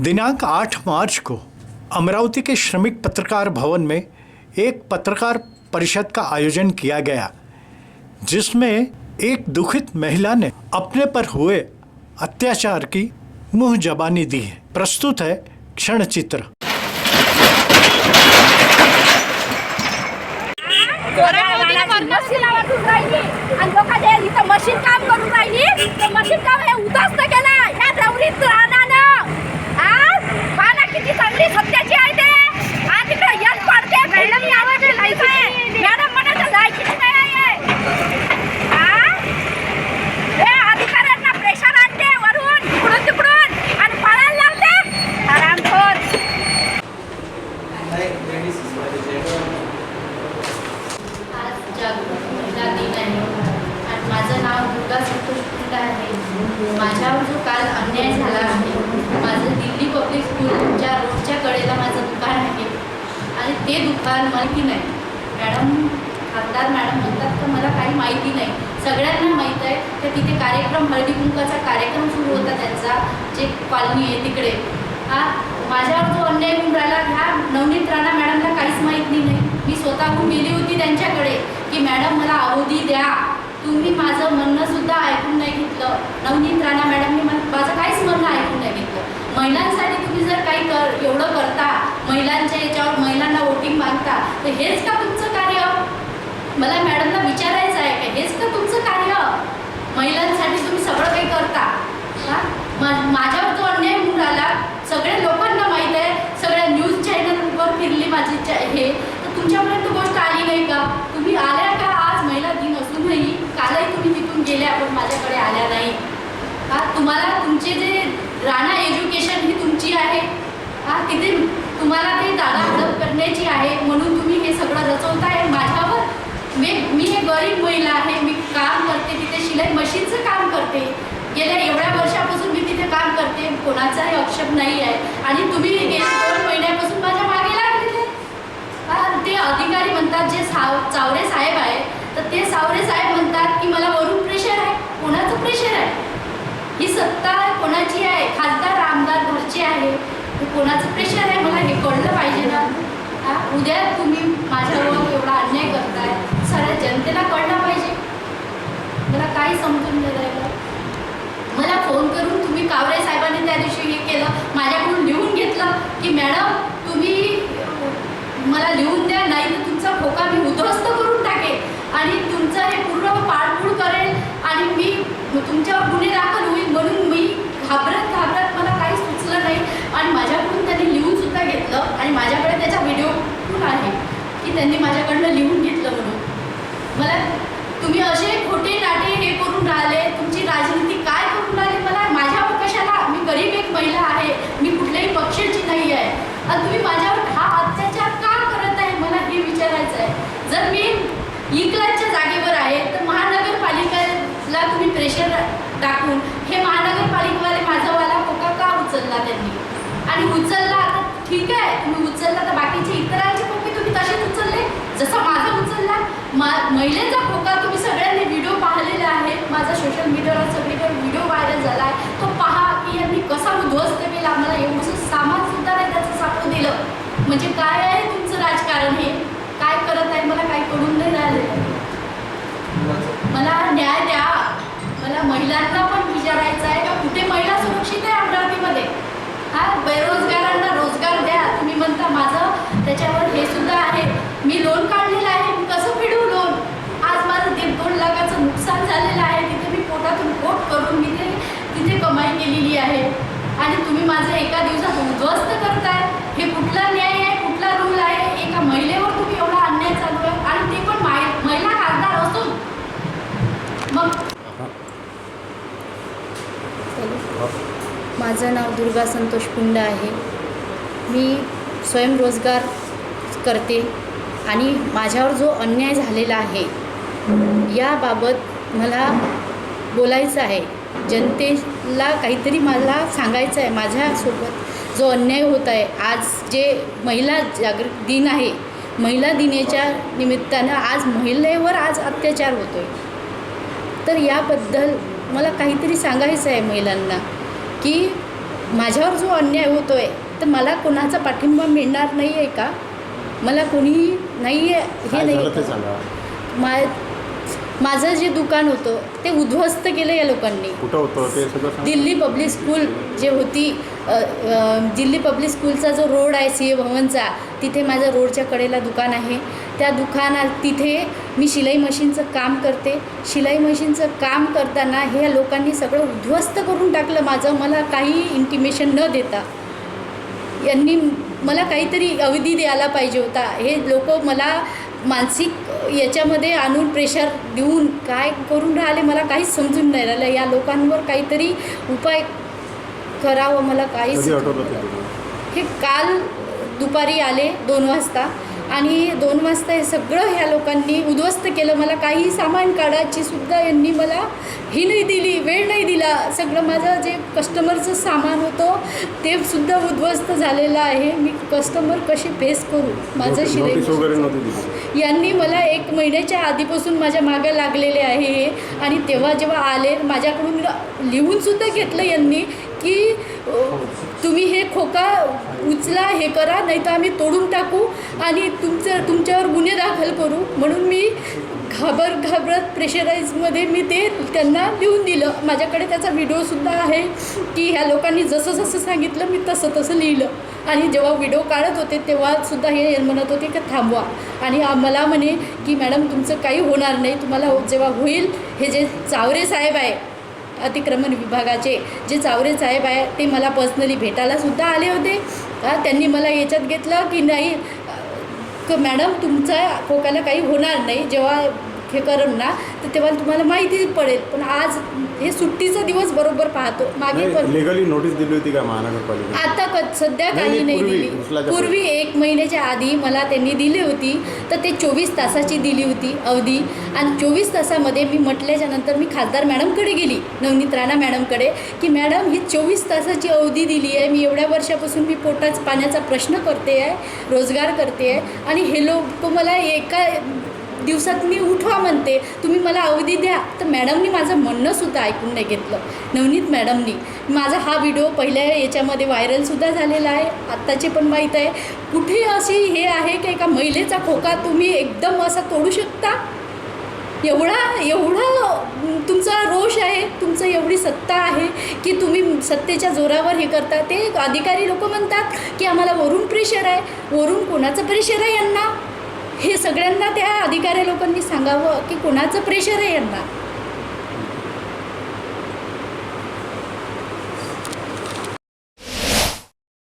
दिनांक 8 मार्च को अमरावती के श्रमिक पत्रकार भवन में एक पत्रकार परिषद का आयोजन किया गया, जिसमें एक दुखित महिला ने अपने पर हुए अत्याचार की मुँह जबानी दी है। प्रस्तुत है क्षण चित्र। मशीन काम करून राहिली. मशीन काम हे उदास्त केलं. ह्या दौरीत पब्लिक तुमच्या रोडच्या कडेला माझं दुकान आहे. आणि ते दुकान माहिती नाही. मॅडम खासदार मॅडम म्हणतात तर मला काही माहिती नाही. सगळ्यांना माहीत आहे तर तिथे कार्यक्रम हळदी कुंकाचा कार्यक्रम सुरू होता त्यांचा. जे कॉलनी आहे तिकडे. हा माझ्यावर जो अन्याय होऊन राहिला ह्या नवनीत राणा मॅडमला काहीच माहिती नाही. मी स्वतःहून गेली होती त्यांच्याकडे की मॅडम मला अवधी द्या. तुम्ही माझं म्हणणं सुद्धा ऐकून नाही घेतलं. नवनीत राणा मॅडमनी मला माझं काहीच म्हणणं ऐकून नाही घेतलं. महिलांसाठी तुम्ही जर काही कर एवढं करता महिलांच्या याच्यावर महिलांना वोटिंग मागता तर हेच का तुमचं कार्य? मला मॅडमला विचारायचं आहे का हेच का तुमचं कार्य? महिलांसाठी तुम्ही सगळं काही करता. हा? मा- माझ्यावर जो अन्याय होऊन राहिला सगळ्या लोकांना माहीत आहे सगळ्या न्यूज चॅनलवर फिरली माझी हे. तर तुमच्यापर्यंत गोष्ट आली नाही का? तुम्ही आल्या का आज? महिला दिन असूनही कालही तुम्ही तिथून गेल्या पण माझ्याकडे आल्या नाही. हा? तुम्हाला तुमचे जे राणा एज्युकेशन ही तुमची आहे हा तिथे तुम्हाला ते दादा हडप करण्याची आहे म्हणून तुम्ही हे सगळं रचवताय. माझ्यावर मी मी हे गरीब महिला आहे मी काम करते तिथे शिलाई मशीनचं काम करते. गेल्या एवढ्या वर्षापासून मी तिथे काम करते कोणाचाही आक्षेप नाही आहे. आणि तुम्ही गेल्या दोन महिन्यापासून माझ्या मागे लागलेले ते. अधिकारी म्हणतात जे साव चावरे साहेब आहे तर ते सावरे साहेब म्हणतात की मला वरून प्रेशर आहे. कोणाचं प्रेशर आहे? ही सत्ता कोणाची आहे? खासदार आमदार घरची आहे. कोणाचं प्रेशर आहे? कळलं पाहिजे ना? हा, उद्या तुम्ही माझ्यावर एवढा अन्याय करताय. सगळ्या जनतेला कळलं पाहिजे. मला काही समजून नाही मला फोन करून तुम्ही कावरे साहेबांनी त्या दिवशी हे केलं माझ्याकडून लिहून घेतलं की मॅडम तुम्ही मला लिहून द्या नाही तर तुमचा खोका मी उद्ध्वस्त करून टाकेल आणि तुमचं हे पूर्ण पाळपूळ करेल आणि मी तुमच्यावर गुन्हे दाखल होईल म्हणून मी घाबरत घाबरत मला काही सुचलं नाही आणि माझ्याकडून त्यांनी लिहून सुद्धा घेतलं आणि माझ्याकडे त्याचा व्हिडिओ पण आहे की त्यांनी माझ्याकडनं लिहून घेतलं म्हणून. मला तुम्ही असे खोटे नाटे हे करून राहिले तुमची राजनीती काय करून राहिली मला? माझ्यावर कशाला मी गरीब एक महिला आहे मी कुठल्याही पक्षाची नाही आहे. आणि तुम्ही माझ्यावर हा अत्याचार का करत आहे? मला हे विचारायचं आहे. जर मी इकलाच्या जागेवर आहे तर महानगरपालिकेला तुम्ही प्रेशर टाकून हे महानगरपालिकेवाले माझावाला कोका का उचलला त्यांनी? आणि उचलला आता ठीक आहे तुम्ही उचलला तर बाकीचे इतर खोके तुम्ही तसेच उचलले जसा माझा उचलला मा महिलेचा खोका तुम्ही सगळ्यांनी व्हिडिओ पाहिलेला आहे. माझा सोशल मीडियावर सगळीकडे व्हिडिओ व्हायरल झाला आहे तो पहा की यांनी कसा उद्ध्वस्त केला. आम्हाला एवढं सामान सुद्धा नाही त्याचं सापडू दिलं. म्हणजे काय आहे तुमचं राजकारण हे? काय करत आहे? मला काही करून नाही राहिलेलं मला न्याय द्या. मला महिलांना पण विचारायचं आहे का? कुठे महिला सुरक्षित आहे अमरावतीमध्ये? हा? बेरोजगारांना रोजगार द्या. तुम्ही म्हणता माझं त्याच्यावर मी लोन काढलेलं आहे मी कसं फेडू लोन आज माझं दीड दोन लाखाचं नुकसान झालेलं आहे तिथे मी पोटातून पोट करून मी ते तिथे कमाई केलेली आहे. आणि तुम्ही माझं एका दिवसात उद्ध्वस्त करताय. हे कुठला न्याय आहे कुठला रूल आहे? एका महिलेवर तुम्ही एवढा अन्याय चालू आहे? आणि ते पण माय- महिला खासदार असून. मग माझं नाव दुर्गा संतोष कुंड आहे. मी स्वयंरोजगार करते. आणि माझ्यावर जो अन्याय झालेला आहे याबाबत मला बोलायचं आहे. जनतेला काहीतरी मला सांगायचं आहे. माझ्यासोबत जो अन्याय होत आहे आज जे महिला जागृत दिन आहे महिला दिनेच्या निमित्तानं आज महिलेवर आज अत्याचार होतो आहे तर याबद्दल मला काहीतरी सांगायचं आहे महिलांना की माझ्यावर जो अन्याय होतो आहे तर मला कोणाचा पाठिंबा मिळणार नाही आहे का? मला कोणी नाही आहे हे नाही मा माझं जे दुकान होतं ते उद्ध्वस्त केलं या लोकांनी. कुठं होतं? ते सगळं सांगा. दिल्ली पब्लिक स्कूल जे होती दिल्ली पब्लिक स्कूलचा जो रोड आहे सी ए भवनचा तिथे माझं रोडच्या कडेला दुकान आहे. त्या दुकानात तिथे मी शिलाई मशीनचं काम करते. शिलाई मशीनचं काम करताना ह्या लोकांनी सगळं उद्ध्वस्त करून टाकलं माझं. मला काही इंटिमेशन न देता. यांनी मला काहीतरी अवधी द्यायला पाहिजे होता. हे लोक मला मानसिक याच्यामध्ये आणून प्रेशर देऊन काय करून राहिले मला काहीच समजून नाही राहिलं. या लोकांवर काहीतरी उपाय करावं मला काहीच? हे काल दुपारी आले दोन वाजता. आणि दोन वाजता हे सगळं ह्या लोकांनी उद्ध्वस्त केलं. मला काही सामान काढायची सुद्धा यांनी मला ही नाही दिली वेळ नाही दिला. सगळं माझं जे कस्टमरचं सामान होतं ते सुद्धा उद्ध्वस्त झालेलं आहे. मी कस्टमर कशी फेस करू? माझं शिलाई यांनी मला एक महिन्याच्या आधीपासून माझ्या मागं लागलेले आहे. हे आणि तेव्हा जेव्हा आले माझ्याकडून लिहूनसुद्धा घेतलं यांनी की तुम्ही हे खोका उचला हे करा नाही तर आम्ही तोडून टाकू आणि तुमचं तुमच्यावर गुन्हे दाखल करू. म्हणून मी घाबर घाबरत प्रेशराईजमध्ये मी ते त्यांना लिहून दिलं. माझ्याकडे त्याचा व्हिडिओसुद्धा आहे की ह्या लोकांनी जसं जसं सांगितलं मी तसं तसं लिहिलं. आणि जेव्हा व्हिडिओ काढत होते तेव्हासुद्धा हे म्हणत होते की थांबवा. आणि मला म्हणे की मॅडम तुमचं काही होणार नाही. तुम्हाला जेव्हा होईल हे जे चावरे साहेब आहे अतिक्रमण विभागाचे जे चावरे साहेब आहे ते मला पर्सनली भेटायलासुद्धा आले होते. त्यांनी मला याच्यात घेतलं की नाही क मॅडम तुमचा खोकाला काही होणार नाही. जेव्हा हे करम ना तर तेव्हा तुम्हाला माहिती पडेल. पण आज हे सुट्टीचा दिवस बरोबर पाहतो. मागे पण लिगली नोटीस दिली होती का महानगरपालिका आता क सध्या काही नाही दिली. पूर्वी एक महिन्याच्या आधी मला त्यांनी दिली होती तर ते चोवीस तासाची दिली होती अवधी. आणि चोवीस तासामध्ये मी म्हटल्याच्या नंतर मी खासदार मॅडमकडे गेली नवनीत राणा मॅडमकडे की मॅडम ही चोवीस तासाची अवधी दिली आहे. मी एवढ्या वर्षापासून मी पोटाच पाण्याचा प्रश्न करते आहे रोजगार करते आहे. आणि हे लोक मला एका दिवसात मी उठवा म्हणते. तुम्ही मला अवधी द्या. तर मॅडमनी माझं म्हणणंसुद्धा ऐकून नाही घेतलं. नवनीत मॅडमनी माझा हा व्हिडिओ पहिल्या याच्यामध्ये व्हायरलसुद्धा झालेला आहे. आत्ताचे पण माहीत आहे. कुठे अशी हे आहे की एका महिलेचा खोका तुम्ही एकदम असा तोडू शकता? एवढा एवढा तुमचा रोष आहे. तुमचं एवढी सत्ता आहे की तुम्ही सत्तेच्या जोरावर हे करता. ते अधिकारी लोक म्हणतात की आम्हाला वरून प्रेशर आहे. वरून कोणाचं प्रेशर आहे यांना? हे सगळ्यांना त्या अधिकारी लोकांनी सांगावं की कोणाचं प्रेशर आहे यांना?